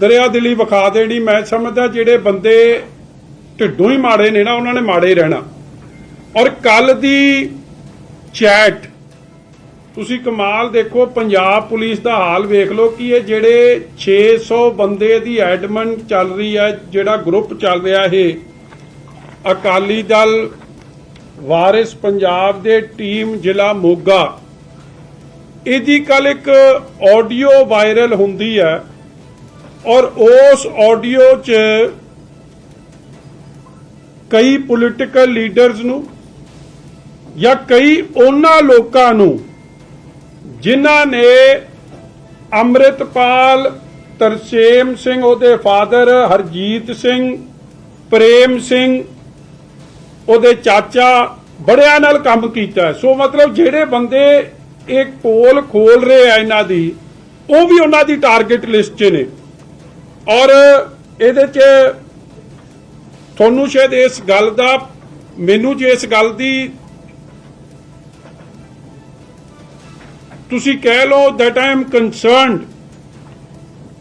ਦਰਿਆ ਦਿਲੀ ਵਿਖਾ ਦੇਣੀ। ਮੈਂ ਸਮਝਦਾ ਜਿਹੜੇ ਬੰਦੇ ਢਿੱਡੋਂ ਹੀ ਮਾੜੇ ਨੇ ਨਾ, ਉਹਨਾਂ ਨੇ ਮਾੜੇ ਰਹਿਣਾ। ਔਰ ਕੱਲ ਦੀ ਚੈਟ, ਤੁਸੀਂ ਕਮਾਲ ਦੇਖੋ, ਪੰਜਾਬ ਪੁਲਿਸ ਦਾ ਹਾਲ ਵੇਖ ਲਓ ਕਿ ਇਹ ਜਿਹੜੇ 600 ਬੰਦੇ ਦੀ ਐਡਮਨ ਚੱਲ ਰਹੀ ਹੈ, ਜਿਹੜਾ ਗਰੁੱਪ ਚੱਲ ਰਿਹਾ ਇਹ, ਅਕਾਲੀ ਦਲ, ਵਾਰਿਸ ਪੰਜਾਬ ਦੇ ਟੀਮ ਜ਼ਿਲ੍ਹਾ ਮੋਗਾ। ਇਹਦੀ ਕੱਲ ਇੱਕ ਆਡੀਓ ਵਾਇਰਲ ਹੁੰਦੀ ਹੈ ਔਰ ਉਸ ਆਡੀਓ 'ਚ ਕਈ ਪੋਲੀਟੀਕਲ ਲੀਡਰਸ ਨੂੰ ਜਾਂ ਕਈ ਉਹਨਾਂ ਲੋਕਾਂ ਨੂੰ ਜਿਨ੍ਹਾਂ ਨੇ ਅੰਮ੍ਰਿਤਪਾਲ, ਤਰਸੇਮ ਸਿੰਘ, ਉਹਦੇ ਫਾਦਰ ਹਰਜੀਤ ਸਿੰਘ, ਪ੍ਰੇਮ ਸਿੰਘ, ਉਹਦੇ ਚਾਚਾ ਬੜਿਆਂ ਨਾਲ ਕੰਮ ਕੀਤਾ। ਸੋ ਮਤਲਬ ਜਿਹੜੇ ਬੰਦੇ ਇਹ ਪੋਲ ਖੋਲ ਰਹੇ ਆ ਇਹਨਾਂ ਦੀ, ਉਹ ਵੀ ਉਹਨਾਂ ਦੀ ਟਾਰਗੇਟ ਲਿਸਟ 'ਚ ਨੇ। ਔਰ ਇਹਦੇ 'ਚ ਤੁਹਾਨੂੰ ਸ਼ਾਇਦ ਇਸ ਗੱਲ ਦਾ, ਮੈਨੂੰ ਜੇ ਇਸ ਗੱਲ ਦੀ ਤੁਸੀਂ ਕਹਿ ਲਓ ਦੈਟ ਆਈ ਐਮ concerned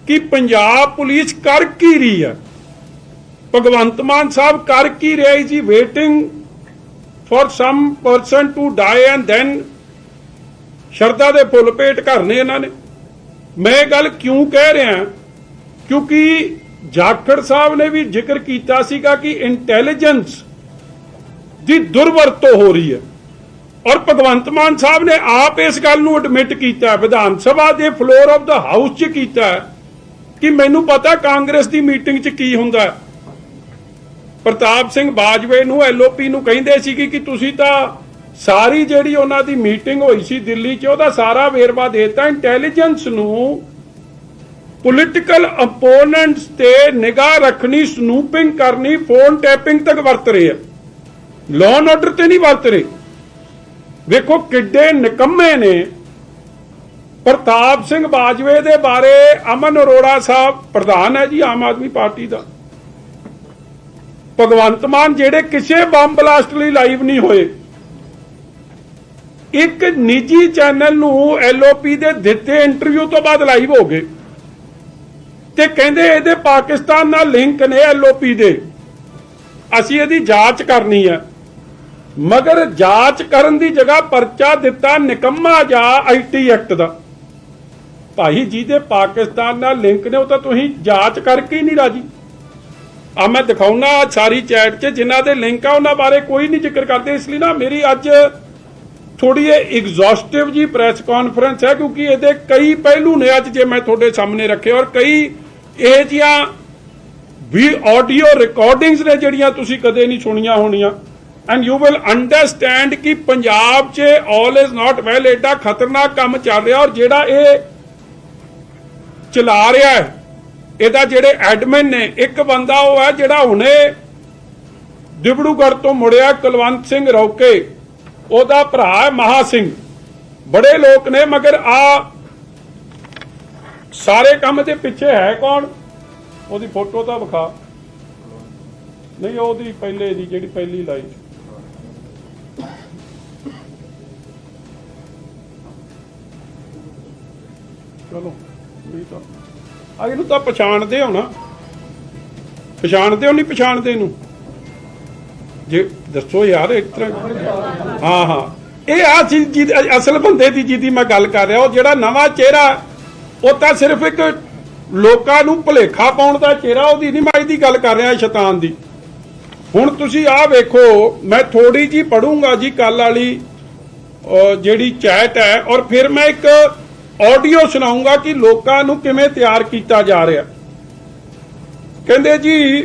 ਕਿ ਪੰਜਾਬ ਪੁਲਿਸ ਕਰ ਕੀ ਰਹੀ ਹੈ ਭਗਵੰਤ ਮਾਨ ਸਾਹਿਬ ਕਰ ਕੀ ਰਿਹਾ ਹੈ ਜੀ waiting for some person to die and then ਸ਼ਰਧਾ ਦੇ ਫੁੱਲ ਭੇਟ ਕਰਨੇ ਇਹਨਾਂ ਨੇ। ਮੈਂ ਇਹ ਗੱਲ ਕਿਉਂ ਕਹਿ ਰਿਹਾ? ਕਿਉਂਕਿ ਜਾਖੜ ਸਾਹਿਬ ਨੇ ਵੀ ਜ਼ਿਕਰ ਕੀਤਾ ਸੀਗਾ ਕਿ ਇੰਟੈਲੀਜੈਂਸ ਦੀ ਦੁਰਵਰਤੋਂ ਹੋ ਰਹੀ ਹੈ। ਔਰ ਭਗਵੰਤ ਮਾਨ ਸਾਹਿਬ ਨੇ ਆਪ ਇਸ ਗੱਲ ਨੂੰ ਐਡਮਿਟ ਕੀਤਾ ਵਿਧਾਨ ਸਭਾ ਦੇ ਫਲੋਰ ਆਫ ਦਾ ਹਾਊਸ 'ਚ ਕੀਤਾ ਕਿ ਮੈਨੂੰ ਪਤਾ ਕਾਂਗਰਸ ਦੀ ਮੀਟਿੰਗ 'ਚ ਕੀ ਹੁੰਦਾ ਪ੍ਰਤਾਪ ਸਿੰਘ ਬਾਜਵੇ ਨੂੰ ਐਲਓਪੀ ਨੂੰ ਕਹਿੰਦੇ ਸੀ ਕਿ ਤੁਸੀਂ ਤਾਂ ਸਾਰੀ ਜਿਹੜੀ ਉਹਨਾਂ ਦੀ ਮੀਟਿੰਗ ਹੋਈ ਸੀ ਦਿੱਲੀ 'ਚ, ਉਹਦਾ ਸਾਰਾ ਵੇਰਵਾ ਦੇਤਾ। ਇੰਟੈਲੀਜੈਂਸ ਨੂੰ ਪੋਲਿਟੀਕਲ ਅਪੋਨੈਂਟਸ ਤੇ ਨਿਗਾਹ ਰੱਖਣੀ ਸਨੂਪਿੰਗ ਕਰਨੀ ਫੋਨ ਟੈਪਿੰਗ ਤੱਕ ਵਰਤ ਰਹੇ ਆ। ਲਾਅ ਆਰਡਰ ਤੇ ਨਹੀਂ ਵਰਤ ਰਹੇ। ਵੇਖੋ ਕਿੱਡੇ ਨਿਕੰਮੇ ਨੇ ਪ੍ਰਤਾਪ ਸਿੰਘ ਬਾਜਵੇ ਦੇ ਬਾਰੇ, ਅਮਨ ਅਰੋੜਾ ਸਾਹਿਬ, ਪ੍ਰਧਾਨ ਹੈ ਜੀ ਆਮ ਆਦਮੀ ਪਾਰਟੀ ਦਾ। ਭਗਵੰਤ ਮਾਨ ਜਿਹੜੇ ਕਿਸੇ ਬੰਬ ਬਲਾਸਟ ਲਈ ਲਾਈਵ ਨਹੀਂ ਹੋਏ। ਇੱਕ ਨਿੱਜੀ ਚੈਨਲ ਨੂੰ ਐਲਓਪੀ ਦੇ ਦਿੱਤੇ ਇੰਟਰਵਿਊ ਤੋਂ ਬਾਅਦ ਲਾਈਵ ਹੋ ਗਏ। ਤੇ ਕਹਿੰਦੇ ਇਹਦੇ ਪਾਕਿਸਤਾਨ ਨਾਲ ਲਿੰਕ ਨੇ ਐਲਓਪੀ ਦੇ। ਅਸੀਂ ਇਹਦੀ ਜਾਂਚ ਕਰਨੀ ਹੈ ਮਗਰ ਜਾਂਚ ਕਰਨ ਦੀ ਜਗ੍ਹਾ ਪਰਚਾ ਦਿੱਤਾ ਨਿਕੰਮਾ ਜਾ ਆਈਟੀ ਐਕਟ ਦਾ। ਭਾਈ ਜੀ ਦੇ ਪਾਕਿਸਤਾਨ ਨਾਲ ਲਿੰਕ ਨੇ, ਉਹ ਤਾਂ ਤੁਸੀਂ ਜਾਂਚ ਕਰਕੇ ਹੀ ਨਹੀਂ ਰਾਜੀ। ਆ ਮੈਂ ਦਿਖਾਉਣਾ ਸਾਰੀ ਚੈਟ 'ਚ, ਜਿਨ੍ਹਾਂ ਦੇ ਲਿੰਕ ਆ, ਉਹਨਾਂ ਬਾਰੇ ਕੋਈ ਨਹੀਂ ਜ਼ਿਕਰ ਕਰਦੇ। ਇਸ ਲਈ ਨਾ ਮੇਰੀ ਅੱਜ ਥੋੜੀ ਇਹ ਐਗਜ਼ੌਸਟਿਵ ਜੀ ਪ੍ਰੈਸ ਕਾਨਫਰੰਸ ਹੈ ਕਿਉਂਕਿ ਇਹਦੇ ਕਈ ਪਹਿਲੂ ਨੇ ਅੱਜ ਜੇ ਮੈਂ ਤੁਹਾਡੇ ਸਾਹਮਣੇ ਰੱਖੇ ਔਰ ਕਈ ਇਹ ਜੀਆਂ ਵੀ ਆਡੀਓ ਰਿਕਾਰਡਿੰਗਸ ਨੇ ਜਿਹੜੀਆਂ ਤੁਸੀਂ ਕਦੇ ਨਹੀਂ ਸੁਣੀਆਂ ਹੋਣੀਆਂ। ਐਂਡ ਯੂ ਵਿਲ ਅੰਡਰਸਟੈਂਡ ਕਿ ਪੰਜਾਬ 'ਚ ਆਲ ਇਜ਼ ਨਾਟ ਵੈਲ ਐਡਾ ਖਤਰਨਾਕ ਕੰਮ ਚੱਲ ਰਿਹਾ ਔਰ ਜਿਹੜਾ ਇਹ ਚਲਾ ਰਿਹਾ ਹੈ, ਇਹਦਾ ਜਿਹੜੇ ਐਡਮਿਨ ਨੇ, ਇੱਕ ਬੰਦਾ ਉਹ ਹੈ ਜਿਹੜਾ ਹੁਣੇ ਦਿਬੜੂਗੜ੍ਹ ਤੋਂ ਮੁੜਿਆ ਕੁਲਵੰਤ ਸਿੰਘ ਰੌਕੇ। ਉਹਦਾ ਭਰਾ ਹੈ ਮਹਾ ਸਿੰਘ। ਬੜੇ ਲੋਕ ਨੇ, ਮਗਰ ਆ ਸਾਰੇ ਕੰਮ ਦੇ ਪਿੱਛੇ ਹੈ ਕੌਣ? ਉਹਦੀ ਫੋਟੋ ਤਾਂ ਵਿਖਾ। ਨਹੀਂ, ਉਹਦੀ ਪਹਿਲੇ ਦੀ ਜਿਹੜੀ ਪਹਿਲੀ ਲਾਈ ਚਲੋ, ਨਹੀਂ ਤਾਂ ਆ ਇਹਨੂੰ ਤਾਂ ਪਛਾਣਦੇ ਹੋ ਨਾ। ਪਛਾਣਦੇ ਹੋ ਨਹੀਂ ਪਛਾਣਦੇ ਇਹਨੂੰ? ਜੇ ਦੱਸੋ ਯਾਰ ਇੱਕ ਤਰ੍ਹਾਂ ਹਾਂ। ਹਾਂ ਇਹ ਆ ਚੀਜ਼ ਜਿਹਦੀ- ਅਸਲ ਬੰਦੇ ਦੀ ਜਿਹਦੀ ਮੈਂ ਗੱਲ ਕਰ ਰਿਹਾ, ਉਹ ਜਿਹੜਾ ਨਵਾਂ ਚਿਹਰਾ, ਉਹ ਤਾਂ ਸਿਰਫ ਇੱਕ ਲੋਕਾਂ ਨੂੰ ਭੁਲੇਖਾ ਪਾਉਣ ਦਾ ਚਿਹਰਾ, ਉਹਦੀ ਨਹੀਂ, ਮੈਂ ਇਹਦੀ ਗੱਲ ਕਰ ਰਿਹਾ ਸ਼ੈਤਾਨ ਦੀ। ਹੁਣ ਤੁਸੀਂ ਆਹ ਵੇਖੋ, ਮੈਂ ਥੋੜੀ ਜੀ ਪੜੂੰਗਾ ਜੀ ਕੱਲ ਵਾਲੀ ਜਿਹੜੀ ਚੈਟ ਹੈ, ਔਰ ਫਿਰ ਮੈਂ ਇੱਕ ਆਡੀਓ ਸੁਣਾਉਂਗਾ ਕਿ ਲੋਕਾਂ ਨੂੰ ਕਿਵੇਂ ਤਿਆਰ ਕੀਤਾ ਜਾ ਰਿਹਾ। ਕਹਿੰਦੇ ਜੀ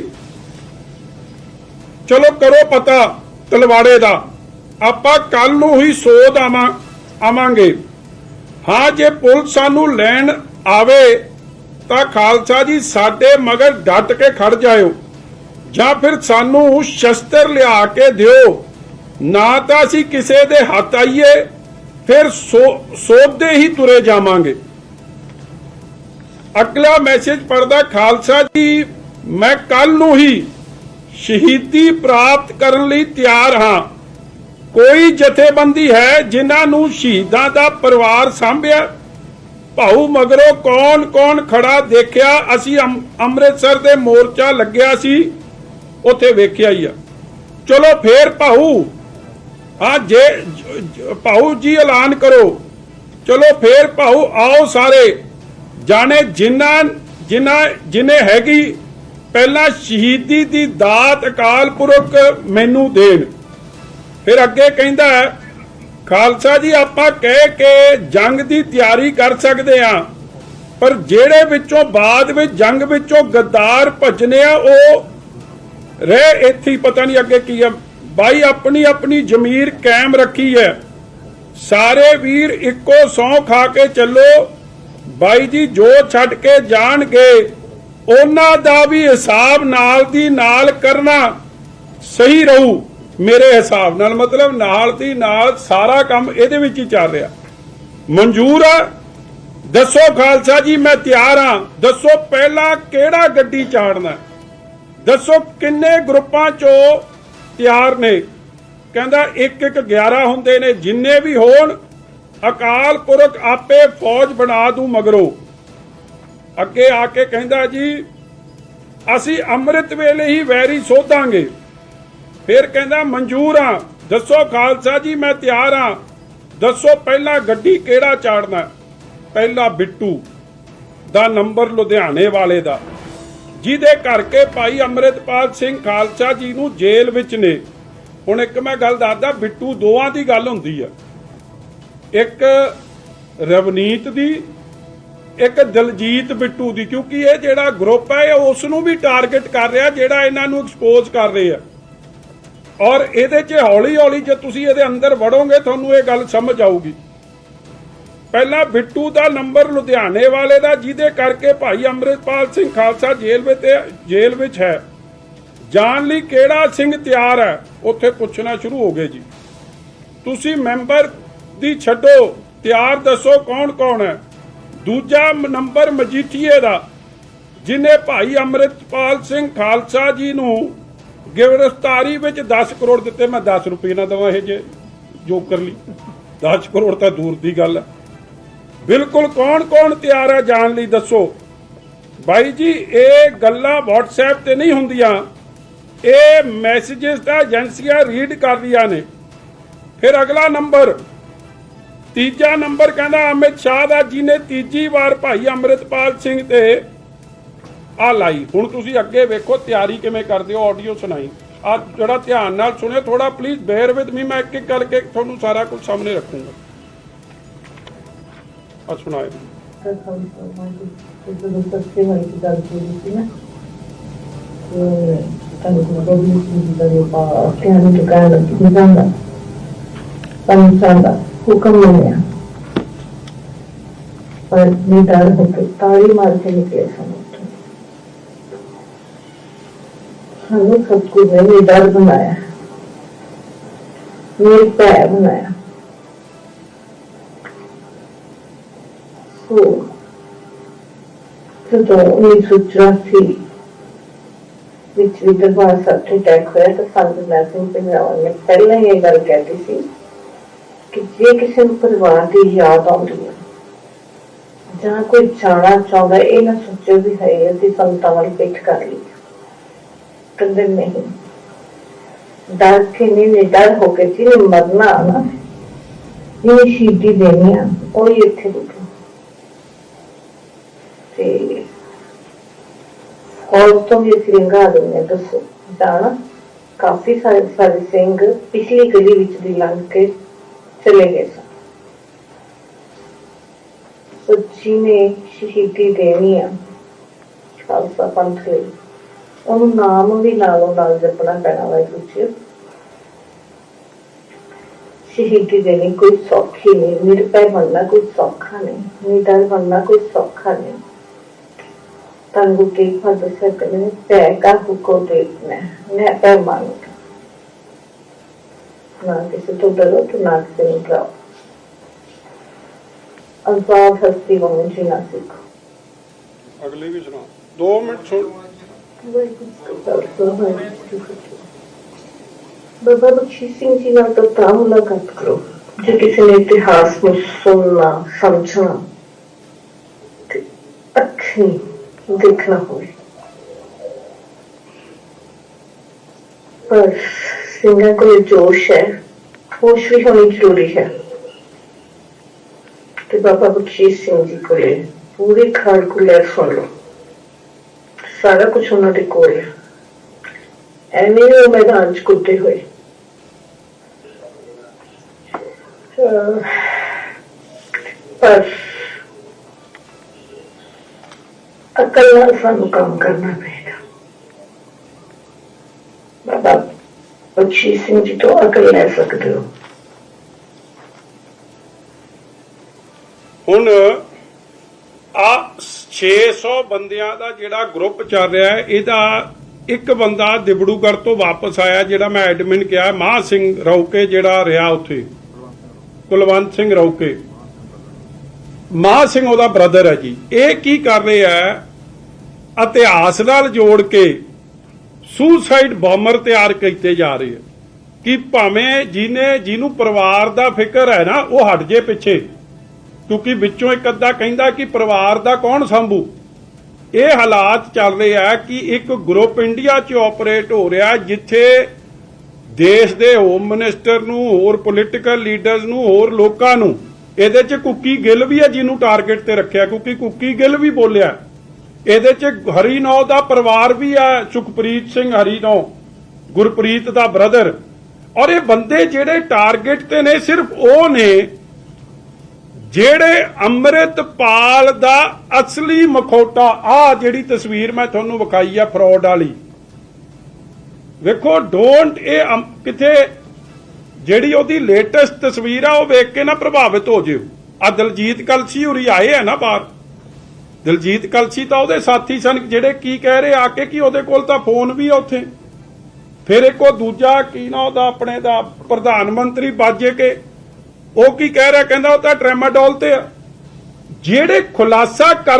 ਚਲੋ ਕਰੋ ਪਤਾ ਤਲਵਾੜੇ ਦਾ। ਆਪਾਂ ਕੱਲ ਨੂੰ ਹੀ ਸੋਧ ਆਵਾਂ ਆਵਾਂਗੇ। ਹਾਂ, ਜੇ ਪੁਲਿਸ ਸਾਨੂੰ ਲੈਣ ਆਵੇ, ਤਾਂ ਖਾਲਸਾ ਜੀ ਸਾਡੇ ਮਗਰ ਡਟ ਕੇ ਖੜ ਜਾਇਓ। ਜਾਂ ਫਿਰ ਸਾਨੂੰ ਸ਼ਸਤਰ ਲਿਆ ਕੇ ਦਿਓ। ਨਾ ਤਾਂ ਅਸੀਂ ਕਿਸੇ ਦੇ ਹੱਥ ਆਈਏ, ਫਿਰ ਸੋ- ਸੋਧਦੇ ਹੀ ਤੁਰੇ ਜਾਵਾਂਗੇ। ਅਗਲਾ ਮੈਸੇਜ ਪੜਦਾ ਖਾਲਸਾ ਜੀ, ਮੈਂ ਕੱਲ ਨੂੰ ਹੀ ਸ਼ਹੀਦੀ ਪ੍ਰਾਪਤ ਕਰਨ ਲਈ ਤਿਆਰ ਹਾਂ। ਕੋਈ ਜਥੇਬੰਦੀ ਹੈ ਜਿਨ੍ਹਾਂ ਨੂੰ ਸ਼ਹੀਦਾਂ ਦਾ ਪਰਿਵਾਰ ਸਾਂਭਿਆ? ਭਾਊ ਮਗਰੋਂ ਕੌਣ ਕੌਣ ਖੜਾ ਦੇਖਿਆ? ਅਸੀਂ ਅੰਮ੍ਰਿਤਸਰ ਦੇ ਮੋਰਚਾ ਲੱਗਿਆ ਸੀ। ਉੱਥੇ ਵੇਖਿਆ ਹੀ ਆ। ਚਲੋ ਫੇਰ ਭਾਊ ਆ ਜੇ, ਜ- ਜੀ ਐਲਾਨ ਕਰੋ। ਚਲੋ ਫੇਰ ਭਾਊ ਆਓ ਸਾਰੇ। ਜਾਣੇ ਜਿਨ੍ਹਾਂ ਜਿਨ੍ਹਾਂ, ਜਿਨੇ ਹੈਗੀ ਪਹਿਲਾਂ ਸ਼ਹੀਦੀ ਦੀ ਦਾਤ ਅਕਾਲ ਪੁਰਖ ਮੈਨੂੰ ਦੇਣ। ਫਿਰ ਅੱਗੇ ਕਹਿੰਦਾ ਖਾਲਸਾ ਜੀ, ਆਪਾਂ ਕਹਿ ਕੇ ਜੰਗ ਦੀ ਤਿਆਰੀ ਕਰ ਸਕਦੇ ਆ ਪਰ ਜਿਹੜੇ ਵਿੱਚੋਂ ਬਾਅਦ ਵਿੱਚ ਜੰਗ ਵਿੱਚੋਂ ਗੱਦਾਰ ਭੱਜਨੇ ਆ, ਉਹ ਰਹਿ ਇੱਥੇ ਪਤਾ ਨਹੀਂ ਅੱਗੇ ਕੀ ਆ ਬਾਈ, ਆਪਣੀ ਆਪਣੀ ਜ਼ਮੀਰ ਕਾਇਮ ਰੱਖੀ ਹੈ। ਸਾਰੇ ਵੀਰ ਇੱਕੋ ਸੌ ਖਾ ਕੇ ਚੱਲੋ। ਬਾਈ ਜੀ, ਜੋ ਛੱਡ ਕੇ ਜਾਣਗੇ ਉਹਨਾਂ ਦਾ ਵੀ ਹਿਸਾਬ ਨਾਲ ਦੀ ਨਾਲ ਕਰਨਾ ਸਹੀ ਰਹੂ, ਮੇਰੇ ਹਿਸਾਬ ਨਾਲ। ਮਤਲਬ ਨਾਲ ਦੀ ਨਾਲ ਸਾਰਾ ਕੰਮ ਇਹਦੇ ਵਿੱਚ ਹੀ ਚੱਲ ਰਿਹਾ। ਮਨਜ਼ੂਰ ਆ? ਦੱਸੋ ਖਾਲਸਾ ਜੀ, ਮੈਂ ਤਿਆਰ ਹਾਂ। ਦੱਸੋ ਪਹਿਲਾਂ ਕਿਹੜਾ ਗੱਡੀ ਚਾੜਨਾ ਦੱਸੋ ਕਿੰਨੇ ਗਰੁੱਪਾਂ ਚੋਂ ਤਿਆਰ ਨੇ? ਕਹਿੰਦਾ ਇੱਕ ਇੱਕ 11 ਹੁੰਦੇ ਨੇ, ਜਿੰਨੇ ਵੀ ਹੋਣ, ਅਕਾਲ ਪੁਰਖ ਆਪੇ ਫੌਜ ਬਣਾ ਦੂ ਮਗਰੋਂ। ਅੱਗੇ ਆ ਕੇ ਕਹਿੰਦਾ ਜੀ, ਅਸੀਂ ਅੰਮ੍ਰਿਤ ਵੇਲੇ ਹੀ ਵੈਰੀ ਸੋਧਾਂਗੇ। ਫਿਰ ਕਹਿੰਦਾ ਮਨਜ਼ੂਰ ਆ ਦੱਸੋ ਖਾਲਸਾ ਜੀ, ਮੈਂ ਤਿਆਰ ਆ ਦੱਸੋ ਪਹਿਲਾਂ ਗੱਡੀ ਕਿਹੜਾ ਚਾੜਨਾ ਪਹਿਲਾ ਬਿੱਟੂ, ਦਾ ਨੰਬਰ ਲੁਧਿਆਣੇ ਵਾਲੇ ਦਾ। ਜਿਹਦੇ ਕਰਕੇ ਭਾਈ ਅੰਮ੍ਰਿਤਪਾਲ ਸਿੰਘ ਖਾਲਸਾ ਜੀ ਨੂੰ ਜੇਲ੍ਹ ਵਿੱਚ ਨੇ। ਹੁਣ ਇੱਕ ਮੈਂ ਗੱਲ ਦੱਸਦਾ, ਬਿੱਟੂ ਦੋਵਾਂ ਦੀ ਗੱਲ ਹੁੰਦੀ ਆ ਇੱਕ ਰਵਨੀਤ ਦੀ ਇੱਕ ਦਲਜੀਤ ਬਿੱਟੂ ਦੀ, ਕਿਉਂਕਿ ਇਹ ਜਿਹੜਾ ਗਰੁੱਪ ਹੈ, ਇਹ ਉਸ ਨੂੰ ਵੀ ਟਾਰਗੇਟ ਕਰ ਰਿਹਾ, ਜਿਹੜਾ ਇਹਨਾਂ ਨੂੰ ਐਕਸਪੋਜ਼ ਕਰ ਰਿਹਾ ਔਰ ਇਹਦੇ 'ਚ ਹੌਲੀ ਹੌਲੀ ਜੇ ਤੁਸੀਂ ਇਹਦੇ ਅੰਦਰ ਵੜੋਗੇ, ਤੁਹਾਨੂੰ ਇਹ ਗੱਲ ਸਮਝ ਆਊਗੀ। ਪਹਿਲਾਂ ਬਿੱਟੂ ਦਾ ਨੰਬਰ ਲੁਧਿਆਣੇ ਵਾਲੇ ਦਾ, ਜਿਹਦੇ ਕਰਕੇ ਭਾਈ ਅੰਮ੍ਰਿਤਪਾਲ ਸਿੰਘ ਖਾਲਸਾ ਜੇਲ੍ਹ ਵਿੱਚ ਤੇ ਜੇਲ੍ਹ ਵਿੱਚ ਹੈ। ਜਾਣ ਲਈ ਕਿਹੜਾ ਸਿੰਘ ਤਿਆਰ ਹੈ, ਉੱਥੇ ਪੁੱਛਣਾ ਸ਼ੁਰੂ ਹੋ ਗਏ ਜੀ। ਤੁਸੀਂ ਮੈਂਬਰ ਦੀ ਛੱਡੋ, ਤਿਆਰ ਦੱਸੋ ਕੌਣ ਕੌਣ ਹੈ। ਦੂਜਾ ਨੰਬਰ ਮਜੀਠੀਏ ਦਾ, ਜਿਨੇ ਭਾਈ ਅੰਮ੍ਰਿਤਪਾਲ ਸਿੰਘ ਖਾਲਸਾ ਜੀ ਨੂੰ ਗ੍ਰਿਫਤਾਰੀ ਵਿੱਚ 10 ਕਰੋੜ ਦਿੱਤੇ, ਮੈਂ 10 ਰੁਪਏ ਨਾ ਦਵਾਂ ਇਹ ਜੇ ਜੋਕਰ ਲਈ। 10 ਕਰੋੜ ਤਾਂ ਦੂਰ ਦੀ ਗੱਲ ਹੈ। ਬਿਲਕੁਲ ਕੌਣ ਕੌਣ ਤਿਆਰ ਹੈ ਜਾਣ ਲਈ ਦੱਸੋ। ਬਾਈ ਜੀ, ਇਹ ਗੱਲਾਂ WhatsApp ਤੇ ਨਹੀਂ ਹੁੰਦੀਆਂ। ਇਹ ਮੈਸੇजेस ਤਾਂ ਏਜੰਸੀਆਂ ਰੀਡ ਕਰ ਰਹੀਆਂ ਨੇ। ਫਿਰ ਅਗਲਾ ਨੰਬਰ ਤੀਜਾ ਨੰਬਰ ਕਹਿੰਦਾ, ਅਮਿਤ ਸ਼ਾਹ ਦਾ ਜਿਹਨੇ ਤੀਜੀ ਵਾਰ ਭਾਈ ਅੰਮ੍ਰਿਤਪਾਲ ਸਿੰਘ ਤੇ ਆ ਲਾਈ। ਹੁਣ ਤੁਸੀਂ ਅੱਗੇ ਵੇਖੋ, ਤਿਆਰੀ ਕਿਵੇਂ ਕਰਦੇ ਹੋ ਆਡੀਓ ਸੁਣਾਈ। ਆ ਜਿਹੜਾ ਧਿਆਨ ਨਾਲ ਸੁਣਿਓ ਥੋੜਾ ਪਲੀਜ਼ ਬੇਅਰ ਵਿਦ ਮੀ ਮੈਂ ਇੱਕ ਇੱਕ ਕਰਕੇ ਤੁਹਾਨੂੰ ਸਾਰਾ ਕੁਝ ਸਾਹਮਣੇ ਰੱਖੂੰਗਾ। ਆ ਸੁਣਾਏ ਜਦੋਂ ਸੱਚੇ ਹੋਏ ਦੀ ਗੱਲ ਕੀਤੀ ਸੀ ਨਾ ਤੁਹਾਨੂੰ ਕੋਈ ਪ੍ਰੋਬਲਮ ਨਹੀਂ ਦਾ ਇਹ ਪਾ ਕਿਹਨੂੰ ਦੁਕਾਨ ਨਹੀਂ ਜਾਂਦਾ ਪੰਸਾਂ ਹੁਕਮ ਮੰਨਿਆ। पर निडर होकर ताली मार के निकले हम हमें सबको जो निडर बनाया निर्भय बनाया तो ਜਦੋਂ 1984 ਵਿੱਚ ਵੀ ਦਰਬਾਰ ਸਾਹਿਬ ਤੇ ਅਟੈਕ ਹੋਇਆ ਤਾਂ ਸੰਤ ਨਰਸਿੰਘ ਪੰਜਾਬ ਨੇ ਪਹਿਲਾਂ ਇਹ ਗੱਲ ਕਹਿਤੀ ਸੀ ਕਿ ਜੇ ਕਿਸੇ ਨੂੰ ਪਰਿਵਾਰ ਦੀ ਯਾਦ ਆਉਂਦੀ ਹੈ, ਜਾਂ ਕੋਈ ਜਾਣਾ ਚਾਹੁੰਦਾ, ਇਹ ਨਾ ਸੋਚੋ ਵੀ ਹੈ ਅਸੀਂ ਸੰਤਾਂ ਵਾਲੀ ਪਿੱਠ ਕਰ ਲਈ ਕਹਿੰਦੇ ਨਹੀਂ। ਡਰ ਕੇ ਨਹੀਂ ਨਹੀਂ ਡਰ ਹੋ ਕੇ ਜਿਹਨੇ ਮਰਨਾ ਨਾ ਇਹ ਸ਼ਹੀਦੀ ਦੇਣੀ ਆ, ਉਹ ਹੀ ਇੱਥੇ ਰੁਕੇ। ਤੇ ਹੋਰ ਤੋਂ ਵੀ ਸਿੰਘਾਂ ਦੇ ਦੱਸੋ। ਜਾਣਾ। ਕਾਫੀ ਸਾਰੇ ਸਾਰੇ ਸਿੰਘ ਪਿਛਲੀ ਗਲੀ ਵਿੱਚ ਦੀ ਲੰਘ ਕੇ ਚਲੇ ਗਏ ਸਨ ਸੋ ਜਿਹਨੇ ਸ਼ਹੀਦੀ ਦੇਣੀ ਆ ਖਾਲਸਾ ਪੰਥ ਲਈ ਉਹਨੂੰ ਨਾਮ ਵੀ ਨਾਲੋਂ ਨਾਲ ਜਪਣਾ ਪੈਣਾ ਵਾ ਕੁਝ ਸ਼ਹੀਦੀ ਦੇਣੀ ਕੋਈ ਸੌਖੀ ਨਹੀਂ ਨਿਰਭੈ ਬਣਨਾ ਕੋਈ ਸੌਖਾ ਨਹੀਂ ਨਿਡਰ ਬਣਨਾ ਕੋਈ ਸੌਖਾ ਨਹੀਂ ਤੰਗੂ ਕੇ ਫਦ ਸਕਨੇ ਪੈ ਕਾ ਹੁਕੋ ਦੇਖਣਾ ਨੇ ਪੈ ਮੰਨ ਤੋਂ ਤੇ ਨਾ ਕਿਸੇ ਨੂੰ ਡਰਾਓ ਅਜ਼ਾਦ ਹਸਤੀ ਹੋਣੀ ਜੀ ਨਾ ਸਿੱਖੋ ਅਗਲੀ ਵੀ ਸੁਣਾ 2 ਮਿੰਟ ਸੁਣ ਬਾਬਾ ਬਖਸ਼ੀ ਸਿੰਘ ਜੀ ਨਾਲ ਤਾਂ ਤਾਂ ਮੁਲਾਕਾਤ ਕਰੋ ਜੇ ਕਿਸੇ ਨੇ ਇਤਿਹਾਸ ਨੂੰ ਸੁਣਨਾ ਸਮਝਣਾ ਨਹੀਂ ਦੇਖਣਾ ਹੋਵੇ ਪਰ ਸਿੰਘਾਂ ਕੋਲ ਜੋਸ਼ ਹੈ। ਹੋਸ਼ ਵੀ ਹੋਣੀ ਜ਼ਰੂਰੀ ਹੈ। ਤੇ ਬਾਬਾ ਬਖਸ਼ੀਸ਼ ਸਿੰਘ ਜੀ ਕੋਲੇ ਪੂਰੀ ਖਾਲਕੂਲਰ ਸੁਣ ਲਓ। ਸਾਰਾ ਕੁਝ ਉਹਨਾਂ ਦੇ ਕੋਲ ਹੈ। ਐਵੇਂ ਉਹ ਮੈਦਾਨ ਚ ਕੁੱਤੇ ਹੋਏ। ਪਰ ਅਕਲ ਨਾਲ ਸਾਨੂੰ ਕੰਮ ਕਰਨਾ ਪਏ ਬਾਬਾ ਬਖਸ਼ੀਸ਼ ਸਿੰਘ ਜੀ ਤੋਂ ਅਕਲ ਲੈ ਸਕਦੇ ਹੋ ਹੁਣ ਆ 600 ਬੰਦਿਆਂ ਦਾ ਜਿਹੜਾ ਗਰੁੱਪ ਚੱਲ ਰਿਹਾ ਹੈ, ਇਹਦਾ ਇੱਕ ਬੰਦਾ ਦਿਬੜੂਗੜ ਤੋਂ ਵਾਪਸ ਆਇਆ, ਜਿਹੜਾ ਮੈਂ ਐਡਮਿਨ ਕਿਹਾ ਮਾਹ ਸਿੰਘ ਰੌਕੇ ਜਿਹੜਾ ਰਿਹਾ ਉੱਥੇ। ਕੁਲਵੰਤ ਸਿੰਘ ਰੌਕੇ। ਮਾਹ ਸਿੰਘ ਉਹਦਾ ਬ੍ਰਦਰ ਹੈ ਜੀ। ਇਹ ਕੀ ਕਰ ਰਿਹਾ ਹੈ? ਇਤਿਹਾਸ ਨਾਲ ਜੋੜ ਕੇ ਸੁਸਾਈਡ ਬੰਬਰ ਤਿਆਰ ਕੀਤੇ ਜਾ ਰਹੇ ਆ। ਕਿ ਭਾਵੇਂ ਜਿਹਨੇ, ਜਿਹਨੂੰ ਪਰਿਵਾਰ ਦਾ ਫਿਕਰ ਹੈ ਨਾ, ਉਹ ਹਟ ਜੇ ਪਿੱਛੇ। ਕਿਉਂਕਿ ਵਿੱਚੋਂ ਇੱਕ ਅੱਧਾ ਕਹਿੰਦਾ ਕਿ ਪਰਿਵਾਰ ਦਾ ਕੌਣ ਸੰਭੂ? ਇਹ ਹਾਲਾਤ ਚੱਲ ਰਹੇ ਆ ਕਿ ਇੱਕ ਗਰੁੱਪ ਇੰਡੀਆ 'ਚ ਆਪਰੇਟ ਹੋ ਰਿਹਾ, ਜਿੱਥੇ ਦੇਸ਼ ਦੇ ਹੋਮ ਮਿਨਿਸਟਰ ਨੂੰ, ਹੋਰ ਪੋਲੀਟੀਕਲ ਲੀਡਰਸ ਨੂੰ, ਹੋਰ ਲੋਕਾਂ ਨੂੰ, ਇਹਦੇ 'ਚ ਕੁੱਕੀ ਗਿੱਲ ਵੀ ਹੈ ਜਿਹਨੂੰ ਟਾਰਗੇਟ ਤੇ ਰੱਖਿਆ। ਕਿਉਂਕਿ ਕੁੱਕੀ ਗਿੱਲ ਵੀ ਬੋਲਿਆ। ਇਹਦੇ 'ਚ ਹਰੀਨੌ ਦਾ ਪਰਿਵਾਰ ਵੀ ਹੈ ਸੁਖਪ੍ਰੀਤ ਸਿੰਘ ਹਰੀਨੌ ਗੁਰਪ੍ਰੀਤ ਦਾ ਬ੍ਰਦਰ। ਔਰ ਇਹ ਬੰਦੇ ਜਿਹੜੇ ਟਾਰਗੇਟ ਤੇ ਨੇ, ਸਿਰਫ ਉਹ ਨੇ ਜਿਹੜੇ ਅੰਮ੍ਰਿਤਪਾਲ ਦਾ ਅਸਲੀ ਮਖੌਟਾ ਆ ਜਿਹੜੀ ਤਸਵੀਰ ਮੈਂ ਤੁਹਾਨੂੰ ਵਿਖਾਈ ਆ ਫਰਾਡ ਵਾਲੀ। ਵੇਖੋ ਡੋਂਟ ਇਹ ਅਮ- ਕਿਥੇ ਜਿਹੜੀ ਉਹਦੀ ਲੇਟੈਸਟ ਤਸਵੀਰ ਆ, ਉਹ ਵੇਖ ਕੇ ਨਾ ਪ੍ਰਭਾਵਿਤ ਹੋ ਜਿਓ। ਆ ਦਲਜੀਤ ਕਲਸੀ ਹੁਰੀ ਆਏ ਆ ਨਾ ਬਾਹਰ। ਦਿਲਜੀਤ ਕਲਸੀ ਤਾਂ ਉਹਦੇ ਸਾਥੀ ਸਨ, ਜਿਹੜੇ ਕੀ ਕਹਿ ਰਹੇ ਆ ਕੇ ਕਿ ਉਹਦੇ ਕੋਲ ਤਾਂ ਫੋਨ ਵੀ ਆ ਉੱਥੇ। ਫਿਰ ਇੱਕ ਉਹ ਦੂਜਾ, ਕੀ ਨਾ ਉਹਦਾ ਆਪਣੇ ਦਾ ਪ੍ਰਧਾਨ ਮੰਤਰੀ ਬਾਜੇ ਕੇ, ਉਹ ਕੀ ਕਹਿ ਰਿਹਾ, ਕਹਿੰਦਾ ਉਹ ਤਾਂ ਟ੍ਰੈਮਾਡੋਲ ਤੇ ਆ। ਜਿਹੜੇ ਖੁਲਾਸਾ ਕਰ